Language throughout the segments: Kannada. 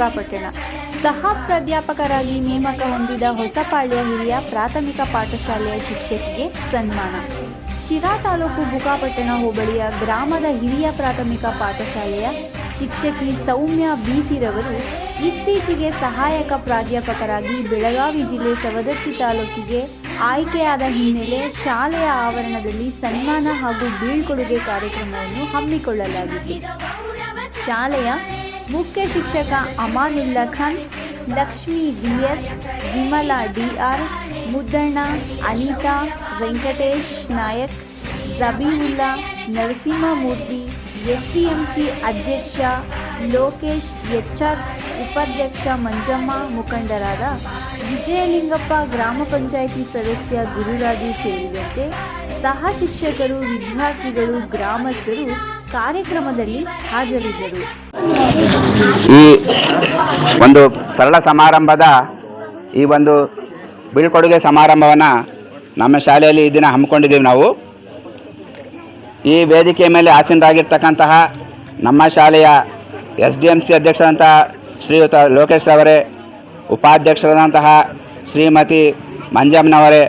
ಬುಕ್ಕಾಪಟ್ಟಣ ಸಹ ಪ್ರಾಧ್ಯಾಪಕರಾಗಿ ನೇಮಕ ಹೊಂದಿದ ಹೊಸಪಾಳ್ಯ ಹಿರಿಯ ಪ್ರಾಥಮಿಕ ಪಾಠಶಾಲೆಯ ಶಿಕ್ಷಕಿಗೆ ಸನ್ಮಾನ. ಶಿರಾ ತಾಲೂಕು ಬುಕಾಪಟ್ಟಣ ಹೋಬಳಿಯ ಗ್ರಾಮದ ಹಿರಿಯ ಪ್ರಾಥಮಿಕ ಪಾಠಶಾಲೆಯ ಶಿಕ್ಷಕಿ ಸೌಮ್ಯ ಬಿಸಿರವರು ಇತ್ತೀಚೆಗೆ ಸಹಾಯಕ ಪ್ರಾಧ್ಯಾಪಕರಾಗಿ ಬೆಳಗಾವಿ ಜಿಲ್ಲೆ ಸವದತ್ತಿ ತಾಲೂಕಿಗೆ ಆಯ್ಕೆಯಾದ ಹಿನ್ನೆಲೆ ಶಾಲೆಯ ಆವರಣದಲ್ಲಿ ಸನ್ಮಾನ ಹಾಗೂ ಬೀಳ್ಕೊಡುಗೆ ಕಾರ್ಯಕ್ರಮವನ್ನು ಹಮ್ಮಿಕೊಳ್ಳಲಾಗಿದೆ ಶಾಲೆಯ ಮುಖ್ಯ ಶಿಕ್ಷಕ Amanulla Khan, Lakshmi VS Vimala DR, Muddanna Anitha, Venkatesh Nayak Jabiulla Narasimhamurthy STMC ಅಧ್ಯಕ್ಷ ಲೋಕೇಶ್ ಎಚ್ಆರ್, ಉಪಾಧ್ಯಕ್ಷ ಮಂಜಮ್ಮ ಮುಖಂಡರಾದ ವಿಜಯಲಿಂಗಪ್ಪ ಗ್ರಾಮ ಪಂಚಾಯಿತಿ ಸದಸ್ಯ ಗುರುರಾಜು ಸೇರಿದಂತೆ ಸಹ ಶಿಕ್ಷಕರು, ವಿದ್ಯಾರ್ಥಿಗಳು, ಗ್ರಾಮಸ್ಥರು ಕಾರ್ಯಕ್ರಮದಲ್ಲಿ ಹಾಜರಿದ್ದರು. ಈ ಒಂದು ಸರಳ ಸಮಾರಂಭದ ಈ ಒಂದು ಬೀಳ್ಕೊಡುಗೆ ಸಮಾರಂಭವನ್ನು ನಮ್ಮ ಶಾಲೆಯಲ್ಲಿ ಈ ದಿನ ಹಮ್ಮಿಕೊಂಡಿದ್ದೀವಿ ನಾವು. ಈ ವೇದಿಕೆ ಮೇಲೆ ಆಸೀನರಾಗಿರ್ತಕ್ಕಂತಹ ನಮ್ಮ ಶಾಲೆಯ ಎಸ್ ಡಿ ಎಂ ಸಿ ಅಧ್ಯಕ್ಷರಂತಹ ಶ್ರೀಯುತ ಲೋಕೇಶ್ ಅವರೇ ಉಪಾಧ್ಯಕ್ಷರಾದಂತಹ ಶ್ರೀಮತಿ ಮಂಜಮ್ಮನವರೇ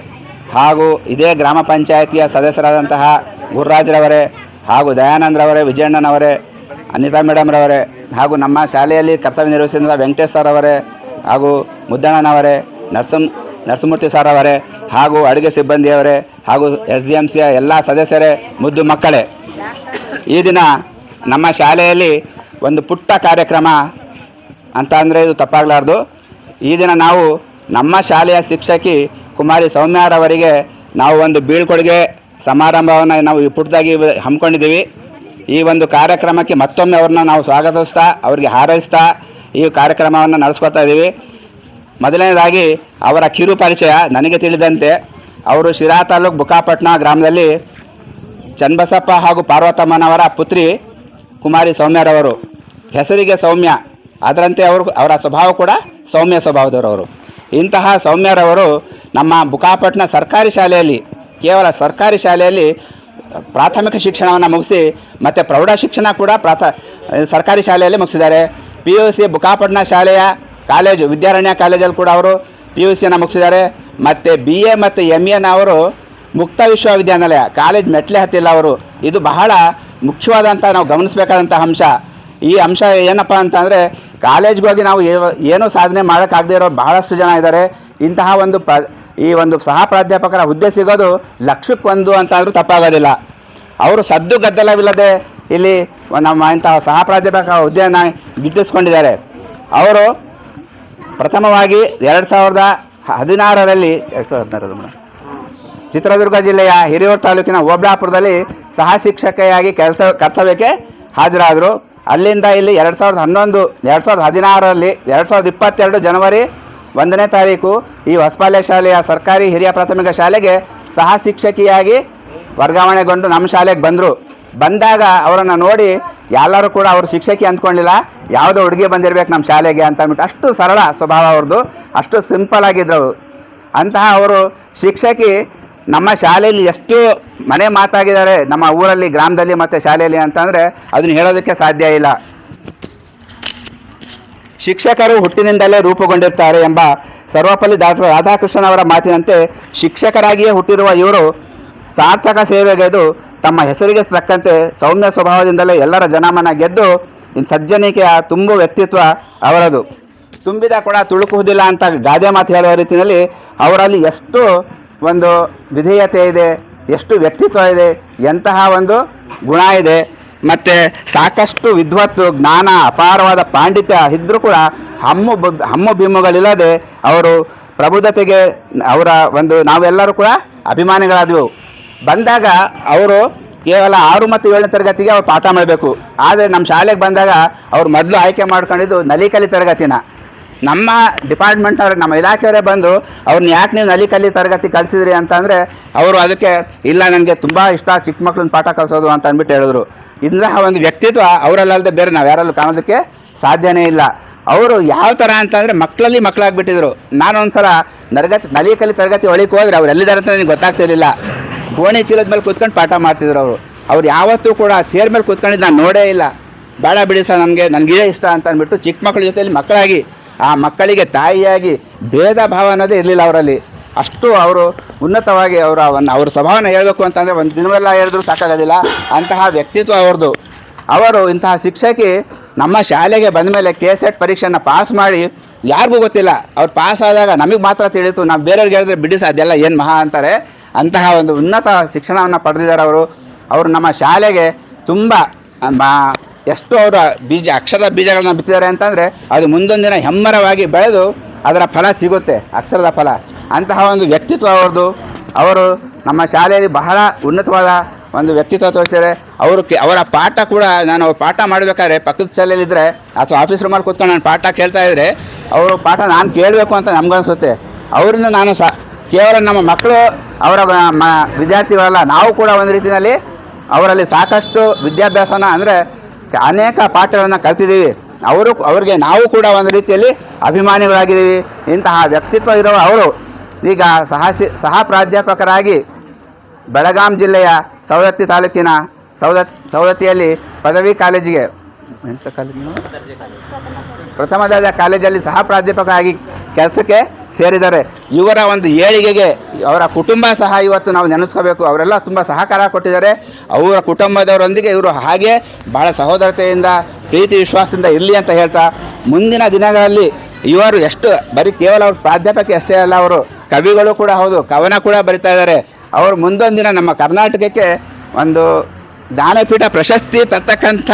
ಹಾಗೂ ಇದೇ ಗ್ರಾಮ ಪಂಚಾಯಿತಿಯ ಸದಸ್ಯರಾದಂತಹ ಗುರುರಾಜ್ರವರೇ ಹಾಗೂ ದಯಾನಂದ್ರವರೇ ವಿಜಯಣ್ಣನವರೇ ಅನಿತಾ ಮೇಡಮ್ರವರೇ ಹಾಗೂ ನಮ್ಮ ಶಾಲೆಯಲ್ಲಿ ಕರ್ತವ್ಯ ನಿರ್ವಹಿಸಿದ ವೆಂಕಟೇಶ್ ಸರ್ ಅವರೇ ಹಾಗೂ ಮುದ್ದಣ್ಣನವರೇ ನರಸಿಂಹ ನರಸಿಂಹಮೂರ್ತಿ ಸರ್ ಅವರೇ ಹಾಗೂ ಅಡುಗೆ ಸಿಬ್ಬಂದಿಯವರೇ, ಹಾಗೂ ಎಸ್ ಡಿ ಎಂ ಸಿಯ ಎಲ್ಲ ಸದಸ್ಯರೇ, ಮುದ್ದು ಮಕ್ಕಳೇ. ಈ ದಿನ ನಮ್ಮ ಶಾಲೆಯಲ್ಲಿ ಒಂದು ಪುಟ್ಟ ಕಾರ್ಯಕ್ರಮ ಅಂತ ಅಂದರೆ ಇದು ತಪ್ಪಾಗಲಾರ್ದು. ಈ ದಿನ ನಾವು ನಮ್ಮ ಶಾಲೆಯ ಶಿಕ್ಷಕಿ ಕುಮಾರಿ ಸೌಮ್ಯಾರವರಿಗೆ ನಾವು ಒಂದು ಬೀಳ್ಕೊಡುಗೆ ಸಮಾರಂಭವನ್ನು ನಾವು ಈ ಪುಟ್ಟದಾಗಿ ಹಮ್ಮಿಕೊಂಡಿದ್ದೀವಿ. ಈ ಒಂದು ಕಾರ್ಯಕ್ರಮಕ್ಕೆ ಮತ್ತೊಮ್ಮೆ ಅವ್ರನ್ನ ನಾವು ಸ್ವಾಗತಿಸ್ತಾ, ಅವರಿಗೆ ಹಾರೈಸ್ತಾ ಈ ಕಾರ್ಯಕ್ರಮವನ್ನು ನಡೆಸ್ಕೊತಾ ಇದ್ದೀವಿ. ಮೊದಲನೇದಾಗಿ ಅವರ ಕಿರು ಪರಿಚಯ ನನಗೆ ತಿಳಿದಂತೆ ಅವರು ಶಿರಾ ತಾಲೂಕು ಬುಕಾಪಟ್ನ ಗ್ರಾಮದಲ್ಲಿ ಚನ್ನಬಸಪ್ಪ ಹಾಗೂ ಪಾರ್ವತಮ್ಮನವರ ಪುತ್ರಿ ಕುಮಾರಿ ಸೌಮ್ಯರವರು. ಹೆಸರಿಗೆ ಸೌಮ್ಯ, ಅದರಂತೆ ಅವರು ಅವರ ಸ್ವಭಾವ ಕೂಡ ಸೌಮ್ಯ ಸ್ವಭಾವದವರವರು ಇಂತಹ ಸೌಮ್ಯರವರು ನಮ್ಮ ಬುಕಾಪಟ್ನ ಸರ್ಕಾರಿ ಶಾಲೆಯಲ್ಲಿ, ಕೇವಲ ಸರ್ಕಾರಿ ಶಾಲೆಯಲ್ಲಿ ಪ್ರಾಥಮಿಕ ಶಿಕ್ಷಣವನ್ನು ಮುಗಿಸಿ ಮತ್ತು ಪ್ರೌಢ ಶಿಕ್ಷಣ ಕೂಡ ಪ್ರಾಥ, ಸರ್ಕಾರಿ ಶಾಲೆಯಲ್ಲಿ ಮುಗಿಸಿದ್ದಾರೆ. ಪಿ ಯು ಸಿ ಬುಕಾಪಟ್ನ ಶಾಲೆಯ ಕಾಲೇಜು, ವಿದ್ಯಾರಣ್ಯ ಕಾಲೇಜಲ್ಲಿ ಕೂಡ ಅವರು ಪಿ ಯು ಸಿಯನ್ನು ಮುಗಿಸಿದ್ದಾರೆ. ಮತ್ತು ಬಿ ಎ ಮತ್ತು ಎಂ ಎನ್ ಅವರು ಮುಕ್ತ ವಿಶ್ವವಿದ್ಯಾನಿಲಯ, ಕಾಲೇಜ್ ಮೆಟ್ಲೆ ಹತ್ತಿಲ್ಲ ಅವರು. ಇದು ಬಹಳ ಮುಖ್ಯವಾದಂಥ ನಾವು ಗಮನಿಸಬೇಕಾದಂಥ ಅಂಶ. ಈ ಅಂಶ ಏನಪ್ಪ ಅಂತಂದರೆ ಕಾಲೇಜ್ಗೋಗಿ ನಾವು ಏನೂ ಸಾಧನೆ ಮಾಡೋಕ್ಕಾಗದೇ ಇರೋ ಬಹಳಷ್ಟು ಜನ ಇದ್ದಾರೆ. ಇಂತಹ ಒಂದು ಪ್ರ ಈ ಒಂದು ಸಹ ಪ್ರಾಧ್ಯಾಪಕರ ಹುದ್ದೆ ಸಿಗೋದು ಲಕ್ಷಕ್ಕೊಂದು ಅಂತ ಅಂದರೂ ತಪ್ಪಾಗೋದಿಲ್ಲ. ಅವರು ಸದ್ದು ಗದ್ದಲವಿಲ್ಲದೆ ಇಲ್ಲಿ ನಮ್ಮ ಇಂತಹ ಸಹ ಪ್ರಾಧ್ಯಾಪಕ ಹುದ್ದೆಯನ್ನು ಗಿಟ್ಟಿಸ್ಕೊಂಡಿದ್ದಾರೆ ಅವರು ಪ್ರಥಮವಾಗಿ ಎರಡು ಸಾವಿರದ ಹದಿನಾರರಲ್ಲಿ, ಎರಡು ಸಾವಿರದ ಹದಿನಾರರಲ್ಲಿ ಮೇಡಮ್ ಚಿತ್ರದುರ್ಗ ಜಿಲ್ಲೆಯ ಹಿರಿಯೂರು ತಾಲೂಕಿನ ಓಬ್ಳಾಪುರದಲ್ಲಿ ಸಹ ಶಿಕ್ಷಕಿಯಾಗಿ ಕೆಲಸ, ಕರ್ತವ್ಯಕ್ಕೆ ಹಾಜರಾದರು. ಅಲ್ಲಿಂದ ಇಲ್ಲಿ ಎರಡು ಸಾವಿರದ ಹನ್ನೊಂದು, ಎರಡು ಸಾವಿರದ ಹದಿನಾರರಲ್ಲಿ, ಎರಡು ಸಾವಿರದ ಇಪ್ಪತ್ತೆರಡು ಜನವರಿ ಒಂದನೇ ತಾರೀಕು ಈ ಹೊಸಪಾಳ್ಯ ಶಾಲೆಯ ಸರ್ಕಾರಿ ಹಿರಿಯ ಪ್ರಾಥಮಿಕ ಶಾಲೆಗೆ ಸಹ ಶಿಕ್ಷಕಿಯಾಗಿ ವರ್ಗಾವಣೆಗೊಂಡು ನಮ್ಮ ಶಾಲೆಗೆ ಬಂದರು. ಬಂದಾಗ ಅವರನ್ನು ನೋಡಿ ಎಲ್ಲರೂ ಕೂಡ ಅವರು ಶಿಕ್ಷಕಿ ಅಂದ್ಕೊಂಡಿಲ್ಲ, ಯಾವುದೋ ಹುಡುಗಿ ಬಂದಿರಬೇಕು ನಮ್ಮ ಶಾಲೆಗೆ ಅಂತ ಅಂದ್ಬಿಟ್ಟು ಅಷ್ಟು ಸರಳ ಸ್ವಭಾವ ಅವ್ರದ್ದು ಅಷ್ಟು ಸಿಂಪಲ್ ಆಗಿದ್ದರು ಅಂತಹ ಅವರು ಶಿಕ್ಷಕಿ ನಮ್ಮ ಶಾಲೆಯಲ್ಲಿ ಎಷ್ಟು ಮನೆ ಮಾತಾಗಿದ್ದಾರೆ, ನಮ್ಮ ಊರಲ್ಲಿ, ಗ್ರಾಮದಲ್ಲಿ ಮತ್ತು ಶಾಲೆಯಲ್ಲಿ ಅಂತಂದರೆ ಅದನ್ನು ಹೇಳೋದಕ್ಕೆ ಸಾಧ್ಯ ಇಲ್ಲ. ಶಿಕ್ಷಕರು ಹುಟ್ಟಿನಿಂದಲೇ ರೂಪುಗೊಂಡಿರ್ತಾರೆ ಎಂಬ ಸರ್ವಪಲ್ಲಿ ಡಾಕ್ಟರ್ ರಾಧಾಕೃಷ್ಣನ್ ಅವರ ಮಾತಿನಂತೆ ಶಿಕ್ಷಕರಾಗಿಯೇ ಹುಟ್ಟಿರುವ ಇವರು ಸಾರ್ಥಕ ಸೇವೆಗೆದು ತಮ್ಮ ಹೆಸರಿಗೆ ತಕ್ಕಂತೆ ಸೌಮ್ಯ ಸ್ವಭಾವದಿಂದಲೇ ಎಲ್ಲರ ಜನಮನ ಗೆದ್ದು ಸಜ್ಜನಿಕೆಯ ತುಂಬು ವ್ಯಕ್ತಿತ್ವ ಅವರದು. ತುಂಬಿದ ಕೂಡ ತುಳುಕುವುದಿಲ್ಲ ಅಂತ ಗಾದೆ ಮಾತು ಹೇಳುವ ರೀತಿಯಲ್ಲಿ ಅವರಲ್ಲಿ ಎಷ್ಟು ಒಂದು ವಿಧೇಯತೆ ಇದೆ, ಎಷ್ಟು ವ್ಯಕ್ತಿತ್ವ ಇದೆ, ಎಂತಹ ಒಂದು ಗುಣ ಇದೆ. ಮತ್ತು ಸಾಕಷ್ಟು ವಿದ್ವತ್ತು, ಜ್ಞಾನ, ಅಪಾರವಾದ ಪಾಂಡಿತ್ಯ ಇದ್ದರೂ ಕೂಡ ಹಮ್ಮು ಬ- ಹಮ್ಮು ಬಿಮ್ಮುಗಳಿಲ್ಲದೆ ಅವರು ಪ್ರಬುದ್ಧತೆಗೆ ಅವರ ಒಂದು ನಾವೆಲ್ಲರೂ ಕೂಡ ಅಭಿಮಾನಿಗಳಾದವು. ಬಂದಾಗ ಅವರು ಕೇವಲ ಆರು ಮತ್ತು ಏಳನೇ ತರಗತಿಗೆ ಅವ್ರು ಪಾಠ ಮಾಡಬೇಕು. ಆದರೆ ನಮ್ಮ ಶಾಲೆಗೆ ಬಂದಾಗ ಅವ್ರು ಮೊದಲು ಆಯ್ಕೆ ಮಾಡ್ಕೊಂಡಿದ್ದು ನಲಿಕಲಿ ತರಗತಿನ. ನಮ್ಮ ಡಿಪಾರ್ಟ್ಮೆಂಟ್ ನಮ್ಮ ಇಲಾಖೆಯವರೇ ಬಂದು ಅವ್ರನ್ನ ಯಾಕೆ ನೀವು ನಲಿ ಕಲಿ ತರಗತಿ ಕಲಿಸಿದ್ರಿ ಅಂತಂದರೆ ಅವರು ಅದಕ್ಕೆ, ಇಲ್ಲ ನನಗೆ ತುಂಬ ಇಷ್ಟ, ಚಿಕ್ಕ ಮಕ್ಳನ್ನ ಪಾಠ ಕಲಿಸೋದು ಅಂತ ಅಂದ್ಬಿಟ್ಟು ಹೇಳಿದ್ರು. ಇಂತಹ ಒಂದು ವ್ಯಕ್ತಿತ್ವ ಅವರಲ್ಲದೆ ಬೇರೆ ನಾವು ಯಾರಲ್ಲೂ ಕಾಣೋದಕ್ಕೆ ಸಾಧ್ಯನೇ ಇಲ್ಲ. ಅವರು ಯಾವ ಥರ ಅಂತಂದರೆ ಮಕ್ಕಳಲ್ಲಿ ಮಕ್ಕಳಾಗ್ಬಿಟ್ಟಿದ್ರು ನಾನು ಒಂದ್ಸಲ ನರಗತಿ ನಲಿಕಲಿ ತರಗತಿ ಒಳಗೆ ಹೋದರೆ ಅವ್ರು ಎಲ್ಲಿದ್ದಾರೆ ಅಂತ ನನಗೆ ಗೊತ್ತಾಗ್ತಿರಲಿಲ್ಲ. ಗೋಣಿ ಚೀಲದ ಮೇಲೆ ಕೂತ್ಕೊಂಡು ಪಾಠ ಮಾಡ್ತಿದ್ರು ಅವರು. ಅವ್ರು ಯಾವತ್ತೂ ಕೂಡ ಚೇರ್ ಮೇಲೆ ಕೂತ್ಕೊಂಡಿದ್ದು ನಾನು ನೋಡೇ ಇಲ್ಲ. ಬೇಡ ಬಿಡಿ ಸರ್, ನನಗೆ, ನನಗಿದೇ ಇಷ್ಟ ಅಂತ ಅಂದ್ಬಿಟ್ಟು ಚಿಕ್ಕ ಮಕ್ಕಳ ಜೊತೆಯಲ್ಲಿ ಮಕ್ಕಳಾಗಿ ಆ ಮಕ್ಕಳಿಗೆ ತಾಯಿಯಾಗಿ ಭೇದ ಭಾವ ಅನ್ನೋದೇ ಇರಲಿಲ್ಲ ಅವರಲ್ಲಿ. ಅಷ್ಟು ಅವರು ಉನ್ನತವಾಗಿ ಅವರ ಒಂದು ಅವ್ರ ಸ್ವಭಾವನ ಹೇಳಬೇಕು ಅಂತಂದರೆ ಒಂದು ದಿನವೆಲ್ಲ ಹೇಳಿದ್ರು ಸಾಕಾಗೋದಿಲ್ಲ. ಅಂತಹ ವ್ಯಕ್ತಿತ್ವ ಅವ್ರದ್ದು ಅವರು ಇಂತಹ ಶಿಕ್ಷಕಿ ನಮ್ಮ ಶಾಲೆಗೆ ಬಂದ ಮೇಲೆ ಕೆ ಸೆಟ್ ಪರೀಕ್ಷೆನ ಪಾಸ್ ಮಾಡಿ ಯಾರಿಗೂ ಗೊತ್ತಿಲ್ಲ. ಅವ್ರು ಪಾಸ್ ಆದಾಗ ನಮಗೆ ಮಾತ್ರ ತಿಳಿತು, ನಾವು ಬೇರೆಯವ್ರಿಗೆ ಹೇಳಿದ್ರೆ ಬಿಡಿಸ ಅದೆಲ್ಲ ಏನು ಮಹಾ ಅಂತಾರೆ. ಅಂತಹ ಒಂದು ಉನ್ನತ ಶಿಕ್ಷಣವನ್ನು ಪಡೆದಿದ್ದಾರೆ ಅವರು. ಅವರು ನಮ್ಮ ಶಾಲೆಗೆ ತುಂಬ ಎಷ್ಟು ಅವರ ಬೀಜ, ಅಕ್ಷರ ಬೀಜಗಳನ್ನ ಬಿತ್ತಿದ್ದಾರೆ ಅಂತಂದರೆ ಅದು ಮುಂದೊಂದು ದಿನ ಹೆಮ್ಮರವಾಗಿ ಬೆಳೆದು ಅದರ ಫಲ ಸಿಗುತ್ತೆ, ಅಕ್ಷರದ ಫಲ. ಅಂತಹ ಒಂದು ವ್ಯಕ್ತಿತ್ವ ಅವ್ರದ್ದು ಅವರು ನಮ್ಮ ಶಾಲೆಯಲ್ಲಿ ಬಹಳ ಉನ್ನತವಾದ ಒಂದು ವ್ಯಕ್ತಿತ್ವ ತೋರಿಸಿದ್ದಾರೆ. ಅವರು ಅವರ ಪಾಠ ಕೂಡ ನಾನು ಅವ್ರ ಪಾಠ ಮಾಡಬೇಕಾದ್ರೆ ಪಕ್ಕದ ಶಾಲೆಯಲ್ಲಿದ್ದರೆ ಅಥವಾ ಆಫೀಸ್ ರೂಮಲ್ಲಿ ಕೂತ್ಕೊಂಡು ನಾನು ಪಾಠ ಕೇಳ್ತಾ ಇದ್ದರೆ ಅವರು ಪಾಠ ನಾನು ಕೇಳಬೇಕು ಅಂತ ನಮ್ಗನ್ಸುತ್ತೆ. ಅವರಿಂದ ನಾನು ಸಹ ಕೇವಲ ನಮ್ಮ ಮಕ್ಕಳು, ಅವರ ಮ, ವಿದ್ಯಾರ್ಥಿಗಳಲ್ಲ, ನಾವು ಕೂಡ ಒಂದು ರೀತಿಯಲ್ಲಿ ಅವರಲ್ಲಿ ಸಾಕಷ್ಟು ವಿದ್ಯಾಭ್ಯಾಸನ ಅಂದರೆ ಅನೇಕ ಪಾಠಗಳನ್ನು ಕಲ್ತಿದ್ದೀವಿ. ಅವರು ಅವರಿಗೆ ನಾವು ಕೂಡ ಒಂದು ರೀತಿಯಲ್ಲಿ ಅಭಿಮಾನಿಗಳಾಗಿದ್ದೀವಿ. ಇಂತಹ ವ್ಯಕ್ತಿತ್ವ ಇರುವ ಅವರು. ಈಗ ಸಹಸಿ ಸಹ ಪ್ರಾಧ್ಯಾಪಕರಾಗಿ ಬೆಳಗಾಂ ಜಿಲ್ಲೆಯ ಸವದತ್ತಿ ತಾಲೂಕಿನ ಸವದತ್, ಸವದತ್ತಿಯಲ್ಲಿ ಪದವಿ ಕಾಲೇಜಿಗೆ ಕಾಲೇಜು ಪ್ರಥಮ ಕಾಲೇಜಲ್ಲಿ ಸಹ ಪ್ರಾಧ್ಯಾಪಕ ಆಗಿ ಕೆಲಸಕ್ಕೆ ಸೇರಿದ್ದಾರೆ. ಇವರ ಒಂದು ಏಳಿಗೆಗೆ ಅವರ ಕುಟುಂಬ ಸಹ ಇವತ್ತು ನಾವು ನೆನೆಸ್ಕೋಬೇಕು. ಅವರೆಲ್ಲ ತುಂಬ ಸಹಕಾರ ಕೊಟ್ಟಿದ್ದಾರೆ. ಅವರ ಕುಟುಂಬದವರೊಂದಿಗೆ ಇವರು ಹಾಗೆ ಭಾಳ ಸಹೋದರತೆಯಿಂದ, ಪ್ರೀತಿ, ವಿಶ್ವಾಸದಿಂದ ಇರಲಿ ಅಂತ ಹೇಳ್ತಾ, ಮುಂದಿನ ದಿನಗಳಲ್ಲಿ ಇವರು ಎಷ್ಟು, ಬರೀ ಕೇವಲ ಅವರು ಪ್ರಾಧ್ಯಾಪಕ ಅಷ್ಟೇ ಅಲ್ಲ, ಅವರು ಕವಿಗಳು ಕೂಡ ಹೌದು, ಕವನ ಕೂಡ ಬರಿತಾ ಇದ್ದಾರೆ. ಅವರು ಮುಂದೊಂದು ದಿನ ನಮ್ಮ ಕರ್ನಾಟಕಕ್ಕೆ ಒಂದು ಜ್ಞಾನಪೀಠ ಪ್ರಶಸ್ತಿ ತರ್ತಕ್ಕಂಥ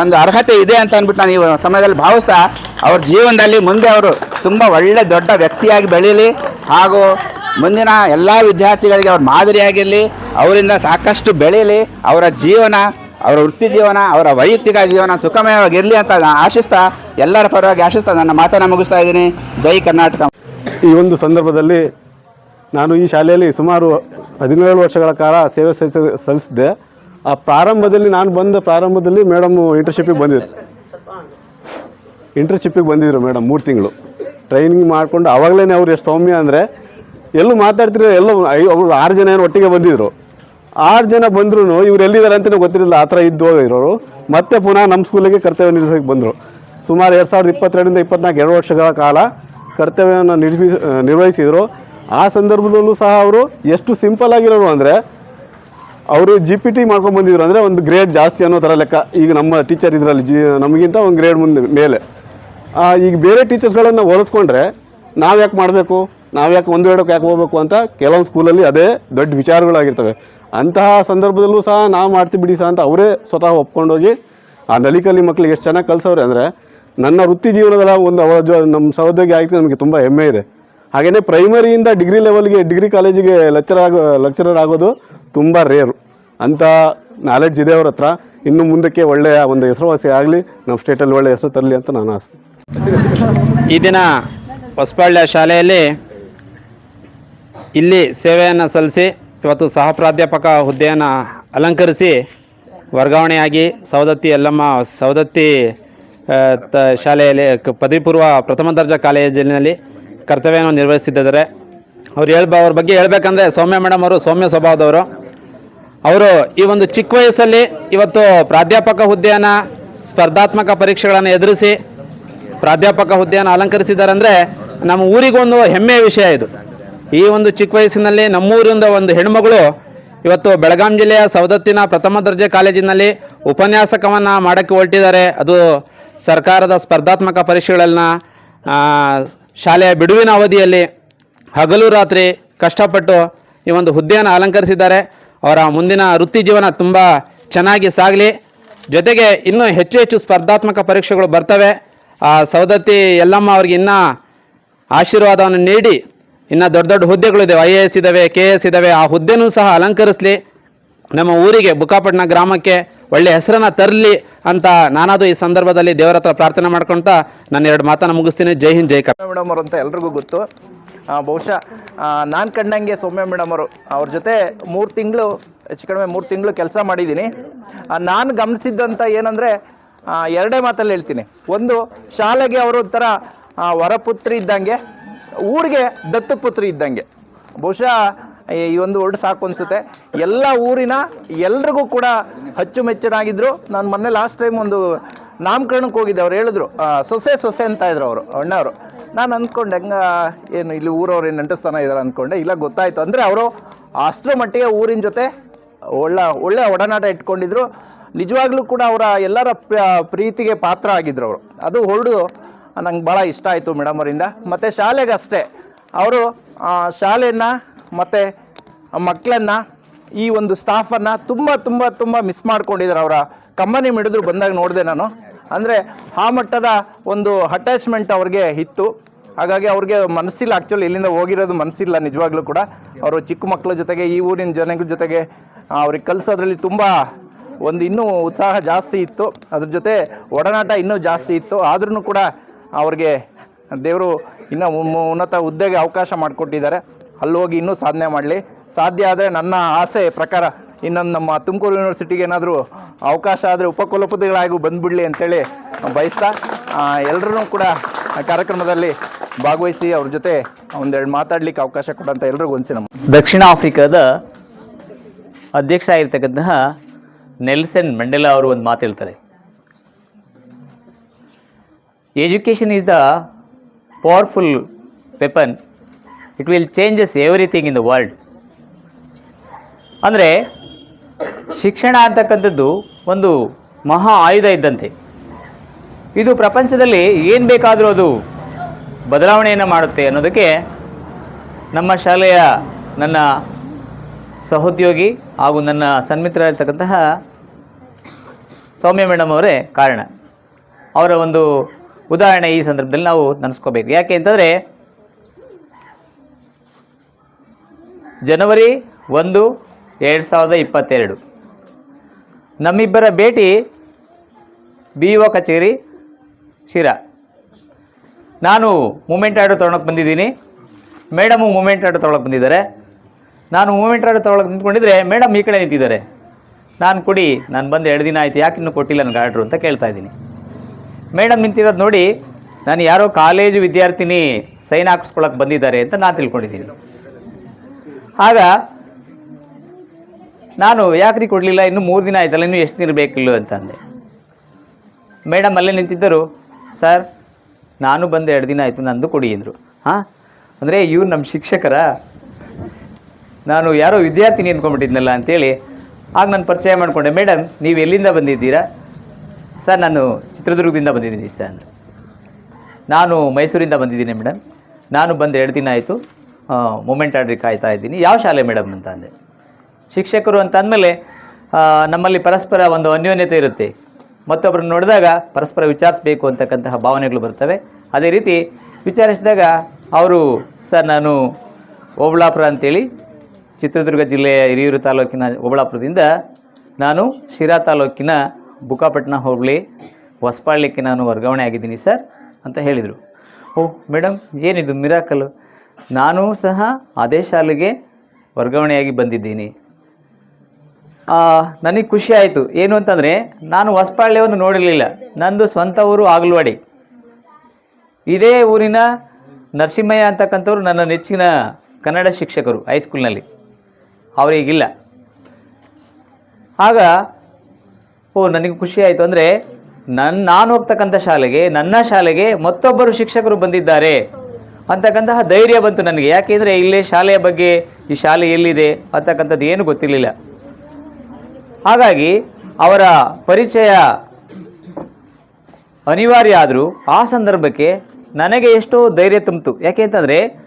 ಒಂದು ಅರ್ಹತೆ ಇದೆ ಅಂತ ಅಂದ್ಬಿಟ್ಟು ನಾನು ಈ ಸಮಯದಲ್ಲಿ ಭಾವಿಸ್ತಾ, ಅವ್ರ ಜೀವನದಲ್ಲಿ ಮುಂದೆ ಅವರು ತುಂಬ ಒಳ್ಳೆ ದೊಡ್ಡ ವ್ಯಕ್ತಿಯಾಗಿ ಬೆಳೀಲಿ ಹಾಗೂ ಮುಂದಿನ ಎಲ್ಲ ವಿದ್ಯಾರ್ಥಿಗಳಿಗೆ ಅವ್ರ ಮಾದರಿಯಾಗಿರಲಿ, ಅವರಿಂದ ಸಾಕಷ್ಟು ಬೆಳೀಲಿ, ಅವರ ಜೀವನ, ಅವರ ವೃತ್ತಿ ಜೀವನ, ಅವರ ವೈಯಕ್ತಿಕ ಜೀವನ ಸುಖಮಯವಾಗಿರಲಿ ಅಂತ ನಾನು ಆಶಿಸ್ತಾ, ಎಲ್ಲರ ಪರವಾಗಿ ಆಶಿಸ್ತಾ ನನ್ನ ಮಾತನ್ನು ಮುಗಿಸ್ತಾ ಇದ್ದೀನಿ. ಜೈ ಕರ್ನಾಟಕ. ಈ ಒಂದು ಸಂದರ್ಭದಲ್ಲಿ ನಾನು ಈ ಶಾಲೆಯಲ್ಲಿ ಸುಮಾರು ಹದಿನೇಳು ವರ್ಷಗಳ ಕಾಲ ಸೇವೆ ಸಲ್ಲಿಸಿದೆ ಆ ಪ್ರಾರಂಭದಲ್ಲಿ ನಾನು ಬಂದ ಪ್ರಾರಂಭದಲ್ಲಿ ಮೇಡಮ್ ಇಂಟರ್ನ್ಶಿಪ್ಪಿಗೆ ಬಂದಿದ್ರು. ಇಂಟರ್ನ್ಶಿಪ್ಪಿಗೆ ಬಂದಿದ್ರು ಮೇಡಮ್ ಮೂರು ತಿಂಗಳು. ಟ್ರೈನಿಂಗ್ ಮಾಡಿಕೊಂಡು ಅವಾಗಲೇ ಅವ್ರು ಎಷ್ಟು ಸೌಮ್ಯ ಅಂದರೆ ಎಲ್ಲೂ ಮಾತಾಡ್ತಿರೋ ಎಲ್ಲೋ ಅವರು ಆರು ಜನ ಏನು ಒಟ್ಟಿಗೆ ಬಂದಿದ್ರು. ಆರು ಜನ ಬಂದ್ರು ಇವ್ರು ಎಲ್ಲಿದ್ದಾರೆ ಅಂತಲೇ ಗೊತ್ತಿರಲಿಲ್ಲ, ಆ ಥರ ಇದ್ದು ಇರೋರು. ಮತ್ತೆ ಪುನಃ ನಮ್ಮ ಸ್ಕೂಲಿಗೆ ಕರ್ತವ್ಯ ನಿರ್ವಹಿಸಕ್ಕೆ ಬಂದರು. ಸುಮಾರು ಎರಡು ಸಾವಿರದ ಇಪ್ಪತ್ತೆರಡರಿಂದ ಇಪ್ಪತ್ನಾಲ್ಕು, ಎರಡು ವರ್ಷಗಳ ಕಾಲ ಕರ್ತವ್ಯವನ್ನು ನಿರ್ವಹಿಸಿ ನಿರ್ವಹಿಸಿದರು. ಆ ಸಂದರ್ಭದಲ್ಲೂ ಸಹ ಅವರು ಎಷ್ಟು ಸಿಂಪಲ್ ಆಗಿರೋರು ಅಂದರೆ ಅವರು ಜಿ ಪಿ ಟಿ ಮಾಡ್ಕೊಂಡು ಬಂದಿದ್ರು ಅಂದರೆ ಒಂದು ಗ್ರೇಡ್ ಜಾಸ್ತಿ ಅನ್ನೋ ಥರ ಲೆಕ್ಕ. ಈಗ ನಮ್ಮ ಟೀಚರ್ ಇದರಲ್ಲಿ ಜಿ, ನಮಗಿಂತ ಒಂದು ಗ್ರೇಡ್ ಮುಂದೆ, ಮೇಲೆ. ಈಗ ಬೇರೆ ಟೀಚರ್ಸ್ಗಳನ್ನು ಹೋಲಿಸ್ಕೊಂಡ್ರೆ ನಾವು ಯಾಕೆ ಮಾಡಬೇಕು? ನಾವು ಯಾಕೆ ಒಂದು ಎರಡಕ್ಕೆ ಯಾಕೆ ಹೋಗ್ಬೇಕು ಅಂತ ಕೆಲವೊಂದು ಸ್ಕೂಲಲ್ಲಿ ಅದೇ ದೊಡ್ಡ ವಿಚಾರಗಳಾಗಿರ್ತವೆ. ಅಂತಹ ಸಂದರ್ಭದಲ್ಲೂ ಸಹ ನಾವು ಮಾಡ್ತೀವಿ ಬಿಡಿ ಸಹ ಅಂತ ಅವರೇ ಸ್ವತಃ ಒಪ್ಕೊಂಡೋಗಿ ಆ ನಲಿಕಲಿ ಮಕ್ಕಳಿಗೆ ಎಷ್ಟು ಚೆನ್ನಾಗಿ ಕಲಿಸೋರೆ ಅಂದರೆ ನನ್ನ ವೃತ್ತಿ ಜೀವನದಲ್ಲ ಒಂದು ಅವರ ಜೊ ನಮ್ಮ ಸಹೋದ್ಯೋಗಿ ಆಯ್ತು ನಮಗೆ ತುಂಬ ಹೆಮ್ಮೆ ಇದೆ. ಹಾಗೆಯೇ ಪ್ರೈಮರಿಯಿಂದ ಡಿಗ್ರಿ ಲೆವೆಲ್ಗೆ ಡಿಗ್ರಿ ಕಾಲೇಜಿಗೆ ಲೆಕ್ಚರ್ ಆಗೋ ಲೆಕ್ಚರರ್ ಆಗೋದು ತುಂಬ ರೇರು ಅಂಥ ನಾಲೆಡ್ಜ್ ಇದೆ ಅವ್ರ ಹತ್ರ. ಇನ್ನು ಮುಂದಕ್ಕೆ ಒಳ್ಳೆಯ ಒಂದು ಹೆಸರುವಾಸಿ ಆಗಲಿ, ನಮ್ಮ ಸ್ಟೇಟಲ್ಲಿ ಒಳ್ಳೆಯ ಹೆಸರು ತರಲಿ ಅಂತ ನಾನು ಆಸೆ. ಈ ದಿನ ಹೊಸಪಾಳ್ಯ ಶಾಲೆಯಲ್ಲಿ ಇಲ್ಲಿ ಸೇವೆಯನ್ನು ಸಲ್ಲಿಸಿ, ಇವತ್ತು ಸಹ ಪ್ರಾಧ್ಯಾಪಕ ಹುದ್ದೆಯನ್ನು ಅಲಂಕರಿಸಿ, ವರ್ಗಾವಣೆಯಾಗಿ ಸವದತ್ತಿ ಎಲ್ಲಮ್ಮ ಸವದತ್ತಿ ತ, ಶಾಲೆಯಲ್ಲಿ ಪದವಿ ಪೂರ್ವ ಪ್ರಥಮ ದರ್ಜಾ ಕಾಲೇಜಿನಲ್ಲಿ ಕರ್ತವ್ಯವನ್ನು ನಿರ್ವಹಿಸಿದ್ದಾರೆ ಅವ್ರು ಹೇಳ್ಬ, ಅವ್ರ ಬಗ್ಗೆ ಹೇಳಬೇಕಂದ್ರೆ ಸೌಮ್ಯ ಮೇಡಮ್ ಅವರು ಸೌಮ್ಯ ಸ್ವಭಾವದವರು. ಅವರು ಈ ಒಂದು ಚಿಕ್ಕ ವಯಸ್ಸಲ್ಲಿ ಇವತ್ತು ಪ್ರಾಧ್ಯಾಪಕ ಹುದ್ದೆಯನ್ನು ಸ್ಪರ್ಧಾತ್ಮಕ ಪರೀಕ್ಷೆಗಳನ್ನು ಎದುರಿಸಿ ಪ್ರಾಧ್ಯಾಪಕ ಹುದ್ದೆಯನ್ನು ಅಲಂಕರಿಸಿದ್ದಾರೆ ಅಂದರೆ ನಮ್ಮ ಊರಿಗೊಂದು ಹೆಮ್ಮೆಯ ವಿಷಯ ಇದು. ಈ ಒಂದು ಚಿಕ್ಕ ವಯಸ್ಸಿನಲ್ಲಿ ನಮ್ಮೂರಿಂದ ಒಂದು ಹೆಣ್ಮಗಳು ಇವತ್ತು ಬೆಳಗಾಂ ಜಿಲ್ಲೆಯ ಸವದತ್ತಿನ ಪ್ರಥಮ ದರ್ಜೆ ಕಾಲೇಜಿನಲ್ಲಿ ಉಪನ್ಯಾಸಕವನ್ನು ಮಾಡೋಕ್ಕೆ ಹೊರಟಿದ್ದಾರೆ. ಅದು ಸರ್ಕಾರದ ಸ್ಪರ್ಧಾತ್ಮಕ ಪರೀಕ್ಷೆಗಳನ್ನ ಶಾಲೆಯ ಬಿಡುವಿನ ಅವಧಿಯಲ್ಲಿ ಹಗಲು ರಾತ್ರಿ ಕಷ್ಟಪಟ್ಟು ಈ ಒಂದು ಹುದ್ದೆಯನ್ನು ಅಲಂಕರಿಸಿದ್ದಾರೆ. ಅವರ ಮುಂದಿನ ವೃತ್ತಿ ಜೀವನ ತುಂಬ ಚೆನ್ನಾಗಿ ಸಾಗಲಿ. ಜೊತೆಗೆ ಇನ್ನೂ ಹೆಚ್ಚು ಹೆಚ್ಚು ಸ್ಪರ್ಧಾತ್ಮಕ ಪರೀಕ್ಷೆಗಳು ಬರ್ತವೆ. ಆ, ಸವದತ್ತಿ ಎಲ್ಲಮ್ಮ ಅವ್ರಿಗೆ ಇನ್ನೂ ಆಶೀರ್ವಾದವನ್ನು ನೀಡಿ. ಇನ್ನು ದೊಡ್ಡ ದೊಡ್ಡ ಹುದ್ದೆಗಳಿದ್ದಾವೆ ಐ ಎ ಎಸ್ ಇದ್ದಾವೆ ಕೆ ಎಸ್ ಇದ್ದಾವೆ ಆ ಹುದ್ದೆನೂ ಸಹ ಅಲಂಕರಿಸಲಿ. ನಮ್ಮ ಊರಿಗೆ ಬುಕ್ಕಾಪಟ್ಟಣ ಗ್ರಾಮಕ್ಕೆ ಒಳ್ಳೆ ಹೆಸರನ್ನು ತರಲಿ ಅಂತ ನಾನಾದು ಈ ಸಂದರ್ಭದಲ್ಲಿ ದೇವರ ಹತ್ರ ಪ್ರಾರ್ಥನೆ ಮಾಡ್ಕೊಳ್ತಾ ನಾನು ಎರಡು ಮಾತನ್ನು ಮುಗಿಸ್ತೀನಿ. ಜೈ ಹಿಂದ್, ಜೈ ಕರ್ನಾಟಕ. ಮೇಡಮ್ ಅವರು ಅಂತ ಎಲ್ರಿಗೂ ಗೊತ್ತು. ಬಹುಶಃ ನಾನು ಕಂಡಂಗೆ ಸೌಮ್ಯ ಮೇಡಮ್ ಅವರು, ಅವ್ರ ಜೊತೆ ಮೂರು ತಿಂಗಳು, ಹೆಚ್ಚು ಕಡಿಮೆ ಮೂರು ತಿಂಗಳು ಕೆಲಸ ಮಾಡಿದ್ದೀನಿ ನಾನು ಗಮನಿಸಿದ್ದಂಥ ಏನಂದರೆ ಎರಡೇ ಮಾತಲ್ಲಿ ಹೇಳ್ತೀನಿ. ಒಂದು, ಶಾಲೆಗೆ ಅವರು ಒಂಥರ ವರಪುತ್ರಿ ಇದ್ದಂಗೆ, ಊರಿಗೆ ದತ್ತುಪುತ್ರಿ ಇದ್ದಂಗೆ. ಬಹುಶಃ, ಈ ಒಂದು ವರ್ಡ್ ಸಾಕು ಅನಿಸುತ್ತೆ. ಎಲ್ಲ ಊರಿನ ಎಲ್ರಿಗೂ ಕೂಡ ಅಚ್ಚುಮೆಚ್ಚನಾಗಿದ್ದರು ನಾನು ಮೊನ್ನೆ ಲಾಸ್ಟ್ ಟೈಮ್ ಒಂದು ನಾಮಕರಣಕ್ಕೆ ಹೋಗಿದ್ದೆ. ಅವ್ರು ಹೇಳಿದ್ರು ಸೊಸೆ ಸೊಸೆ ಅಂತ ಇದ್ರು ಅವರು, ಅಣ್ಣವರು. ನಾನು ಅಂದ್ಕೊಂಡೆ, ಹೆಂಗ, ಏನು ಇಲ್ಲಿ ಊರವ್ರು ಏನು ನಂಟಿಸ್ತಾನ ಇದ್ದಾರೆ ಅಂದ್ಕೊಂಡೆ, ಇಲ್ಲ, ಗೊತ್ತಾಯ್ತು. ಅಂದರೆ ಅವರು ಅಷ್ಟರ ಮಟ್ಟಿಗೆ ಊರಿನ ಜೊತೆ ಒಳ್ಳೆ ಒಳ್ಳೆ ಒಡನಾಟ ಇಟ್ಕೊಂಡಿದ್ರು. ನಿಜವಾಗ್ಲೂ ಕೂಡ ಅವರ ಎಲ್ಲರ ಪ್ರೀತಿಗೆ ಪಾತ್ರ ಆಗಿದ್ರು ಅವರು. ಅದು ಹೊರಡು ನಂಗೆ ಭಾಳ ಇಷ್ಟ ಆಯಿತು ಮೇಡಮ್ ಅವರಿಂದ. ಮತ್ತು ಶಾಲೆಗಷ್ಟೇ ಅವರು ಶಾಲೆಯನ್ನು ಮತ್ತು ಮಕ್ಕಳನ್ನು ಈ ಒಂದು ಸ್ಟಾಫನ್ನು ತುಂಬ ತುಂಬ ತುಂಬ ಮಿಸ್ ಮಾಡ್ಕೊಂಡಿದ್ದಾರೆ ಅವರ. ಕಂಬನಿ ಮಿಡಿದ್ರು ಬಂದಾಗ ನೋಡಿದೆ ನಾನು. ಅಂದರೆ ಆ ಮಟ್ಟದ ಒಂದು ಅಟ್ಯಾಚ್ಮೆಂಟ್ ಅವ್ರಿಗೆ ಇತ್ತು. ಹಾಗಾಗಿ ಅವ್ರಿಗೆ ಮನಸ್ಸಿಲ್ಲ ಆ್ಯಕ್ಚುಲಿ ಇಲ್ಲಿಂದ ಹೋಗಿರೋದು ಮನಸ್ಸಿಲ್ಲ ನಿಜವಾಗ್ಲೂ ಕೂಡ. ಅವರು ಚಿಕ್ಕ ಮಕ್ಕಳ ಜೊತೆಗೆ, ಈ ಊರಿನ ಜನಗಳ ಜೊತೆಗೆ ಅವ್ರಿಗೆ ಕಲಿಸೋದ್ರಲ್ಲಿ ತುಂಬ ಒಂದು ಇನ್ನೂ ಉತ್ಸಾಹ ಜಾಸ್ತಿ ಇತ್ತು. ಅದ್ರ ಜೊತೆ ಒಡನಾಟ ಇನ್ನೂ ಜಾಸ್ತಿ ಇತ್ತು. ಆದ್ರೂ ಕೂಡ ಅವ್ರಿಗೆ ದೇವರು ಇನ್ನೂ ಉನ್ನತ ಹುದ್ದೆಗೆ ಅವಕಾಶ ಮಾಡಿಕೊಟ್ಟಿದ್ದಾರೆ. ಅಲ್ಲಿ ಹೋಗಿ ಇನ್ನೂ ಸಾಧನೆ ಮಾಡಲಿ. ಸಾಧ್ಯ ಆದರೆ ನನ್ನ ಆಸೆ ಪ್ರಕಾರ ಇನ್ನೊಂದು ನಮ್ಮ ತುಮಕೂರು ಯೂನಿವರ್ಸಿಟಿಗೆ ಏನಾದರೂ ಅವಕಾಶ ಆದರೆ ಉಪಕುಲಪತಿಗಳಾಗಿ ಬಂದ್ಬಿಡಲಿ ಅಂತೇಳಿ ಬಯಸ್ತಾ ಎಲ್ಲರೂ ಕೂಡ ಕಾರ್ಯಕ್ರಮದಲ್ಲಿ ಭಾಗವಹಿಸಿ ಅವ್ರ ಜೊತೆ ಒಂದೆರಡು ಮಾತಾಡ್ಲಿಕ್ಕೆ ಅವಕಾಶ ಕೊಡಂತ ಎಲ್ರಿಗೂ ಒಂದು ನಮ್ಮ ದಕ್ಷಿಣ ಆಫ್ರಿಕಾದ ಅಧ್ಯಕ್ಷ ಆಗಿರ್ತಕ್ಕಂತಹ ನೆಲ್ಸನ್ ಮಂಡೆಲಾ ಅವರು ಒಂದು ಮಾತು ಹೇಳ್ತಾರೆ. Education is the powerful weapon it will changes everything in the world ಅಂದರೆ ಶಿಕ್ಷಣ ಅಂತಕ್ಕಂಥದ್ದು ಒಂದು ಮಹಾ ಆಯುಧ ಇದ್ದಂತೆ. ಇದು ಪ್ರಪಂಚದಲ್ಲಿ ಏನು ಬೇಕಾದರೂ ಅದು ಬದಲಾವಣೆಯನ್ನು ಮಾಡುತ್ತೆ ಅನ್ನೋದಕ್ಕೆ ನಮ್ಮ ಶಾಲೆಯ ನನ್ನ ಸಹೋದ್ಯೋಗಿ ಹಾಗೂ ನನ್ನ ಸನ್ಮಿತ್ರರಾಗಿರ್ತಕ್ಕಂತಹ ಸೌಮ್ಯ ಮೇಡಮ್ ಅವರೇ ಕಾರಣ. ಅವರ ಒಂದು ಉದಾಹರಣೆ ಈ ಸಂದರ್ಭದಲ್ಲಿ ನಾವು ನೆನೆಸ್ಕೋಬೇಕು. ಯಾಕೆ ಅಂತಂದರೆ, ಜನವರಿ ಒಂದು ಎರಡು ಸಾವಿರದ ಇಪ್ಪತ್ತೆರಡು. ನಮ್ಮಿಬ್ಬರ ಭೇಟಿ ಬಿ ಒ ಕಚೇರಿ ಶಿರಾ. ನಾನು ಮೂಮೆಂಟ್ ಆರ್ಡರ್ ತೊಗೊಳಕ್ಕೆ ಬಂದಿದ್ದೀನಿ. ಮೇಡಮು ಮೂಮೆಂಟ್ ಆರ್ಡರ್ ತೊಗೊಳಕ್ಕೆ ಬಂದಿದ್ದಾರೆ. ನಾನು ಮೂಮೆಂಟ್ ಆರ್ಡರ್ ತೊಗೊಳಕ್ಕೆ ನಿಂತ್ಕೊಂಡಿದ್ರೆ ಮೇಡಮ್ ಈ ಕಡೆ ನಿಂತಿದ್ದಾರೆ. ನಾನು ಕೊಡಿ, ನಾನು ಬಂದು ಎರಡು ದಿನ ಆಯಿತು, ಯಾಕೆ ಇನ್ನೂ ಕೊಟ್ಟಿಲ್ಲ ನನಗೆ ಆರ್ಡ್ರು ಅಂತ ಕೇಳ್ತಾ ಇದ್ದೀನಿ. ಮೇಡಮ್ ನಿಂತಿರೋದು ನೋಡಿ, ನಾನು ಯಾರೋ ಕಾಲೇಜು ವಿದ್ಯಾರ್ಥಿನಿ ಸೈನ್ ಹಾಕಿಸ್ಕೊಳಕ್ಕೆ ಬಂದಿದ್ದಾರೆ ಅಂತ ನಾನು ತಿಳ್ಕೊಂಡಿದ್ದೀನಿ. ಆಗ ನಾನು ಯಾಕ್ರಿ ಕೊಡಲಿಲ್ಲ? ಇನ್ನು ಮೂರು ದಿನ ಆಯ್ತಲ್ಲ, ಇನ್ನೂ ಎಷ್ಟು ದಿನ ಬೇಕಿಲ್ಲ ಅಂತ ಅಂದೆ ಮೇಡಮ್ ಅಲ್ಲೇ ನಿಂತಿದ್ದರು. ಸರ್, ನಾನು ಬಂದು ಎರಡು ದಿನ ಆಯಿತು, ನಂದು ಕೊಡಿ, ಅಂದರು. ಹಾಂ? ಅಂದರೆ ಇವ್ರು ನಮ್ಮ ಶಿಕ್ಷಕರ? ನಾನು ಯಾರೋ ವಿದ್ಯಾರ್ಥಿನಿ ಅಂದ್ಕೊಂಡ್ಬಿಟ್ಟಿದ್ನಲ್ಲ ಅಂತೇಳಿ, ಆಗ ನಾನು ಪರಿಚಯ ಮಾಡಿಕೊಂಡೆ. ಮೇಡಮ್, ನೀವು ಎಲ್ಲಿಂದ ಬಂದಿದ್ದೀರಾ? ಸರ್, ನಾನು ಚಿತ್ರದುರ್ಗದಿಂದ ಬಂದಿದ್ದೀನಿ, ಸರ್ ಅಂದರು. ನಾನು ಮೈಸೂರಿಂದ ಬಂದಿದ್ದೀನಿ, ಮೇಡಮ್. ನಾನು ಬಂದು ಎರಡು ದಿನ ಆಯಿತು ಮೂಮೆಂಟ್ ಆಡ್ರಿ ಕಾಯ್ತಾ ಇದ್ದೀನಿ. ಯಾವ ಶಾಲೆ ಮೇಡಮ್? ಅಂತ ಅಂದೆ ಶಿಕ್ಷಕರು ಅಂತ ಅಂದಮೇಲೆ ನಮ್ಮಲ್ಲಿ ಪರಸ್ಪರ ಒಂದು ಅನ್ಯೋನ್ಯತೆ ಇರುತ್ತೆ. ಮತ್ತೊಬ್ಬರನ್ನು ನೋಡಿದಾಗ ಪರಸ್ಪರ ವಿಚಾರಿಸಬೇಕು ಅಂತಕ್ಕಂತಹ ಭಾವನೆಗಳು ಬರ್ತವೆ. ಅದೇ ರೀತಿ ವಿಚಾರಿಸಿದಾಗ ಅವರು, ಸರ್, ನಾನು ಓಬಳಾಪುರ ಅಂತೇಳಿ ಚಿತ್ರದುರ್ಗ ಜಿಲ್ಲೆಯ ಹಿರಿಯೂರು ತಾಲೂಕಿನ ಓಬಳಾಪುರದಿಂದ ನಾನು ಶಿರಾ ತಾಲೂಕಿನ ಬುಕ್ಕಾಪಟ್ಟಣ ಹೋಗಲಿ ಹೊಸಪಾಳ್ಯಕ್ಕೆ ನಾನು ವರ್ಗಾವಣೆ ಆಗಿದ್ದೀನಿ, ಸರ್, ಅಂತ ಹೇಳಿದರು. ಓಹ್ ಮೇಡಮ್ ಏನಿದು ಮಿರಾಕಲ್ಲು ನಾನು ಸಹ ಅದೇ ಶಾಲೆಗೆ ವರ್ಗಾವಣೆಯಾಗಿ ಬಂದಿದ್ದೀನಿ. ನನಗೆ ಖುಷಿ ಆಯಿತು. ಏನು ಅಂತಂದರೆ, ನಾನು ಹೊಸಪಾಳ್ಯವನ್ನು ನೋಡಿರಲಿಲ್ಲ. ನಂದು ಸ್ವಂತ ಊರು ಆಗಲ್ವಾಡಿ. ಇದೇ ಊರಿನ ನರಸಿಂಹಯ್ಯ ಅಂತಕ್ಕಂಥವ್ರು ನನ್ನ ನೆಚ್ಚಿನ ಕನ್ನಡ ಶಿಕ್ಷಕರು ಹೈಸ್ಕೂಲ್ನಲ್ಲಿ. ಅವರೀಗಿಲ್ಲ. ಆಗ, ಓ, ನನಗೆ ಖುಷಿ ಆಯಿತು ಅಂದರೆ ನನ್ನ ನಾನು ಹೋಗ್ತಕ್ಕಂಥ ಶಾಲೆಗೆ, ನನ್ನ ಶಾಲೆಗೆ ಮತ್ತೊಬ್ಬರು ಶಿಕ್ಷಕರು ಬಂದಿದ್ದಾರೆ ಅಂತಕ್ಕಂತಹ ಧೈರ್ಯ ಬಂತು ನನಗೆ. ಯಾಕೆಂದರೆ ಇಲ್ಲೇ ಶಾಲೆಯ ಬಗ್ಗೆ ಈ ಶಾಲೆ ಎಲ್ಲಿದೆ ಅಂತಕ್ಕಂಥದ್ದು ಏನು ಗೊತ್ತಿರಲಿಲ್ಲ. ಹಾಗಾಗಿ ಅವರ ಪರಿಚಯ ಅನಿವಾರ್ಯ ಆದರೂ ಆ ಸಂದರ್ಭಕ್ಕೆ ನನಗೆ ಎಷ್ಟೋ ಧೈರ್ಯ ತುಂಬಿತು. ಯಾಕೆ ಅಂತಂದರೆ,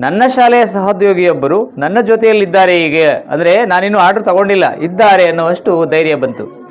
ನನ್ನ ಶಾಲೆಯ ಸಹೋದ್ಯೋಗಿಯೊಬ್ಬರು ನನ್ನ ಜೊತೆಯಲ್ಲಿದ್ದಾರೆ ಹೀಗೆ. ಅಂದರೆ ನಾನಿನ್ನೂ ಆರ್ಡರ್ ತಗೊಂಡಿಲ್ಲ. ಇದ್ದಾರೆ ಅನ್ನುವಷ್ಟು ಧೈರ್ಯ ಬಂತು.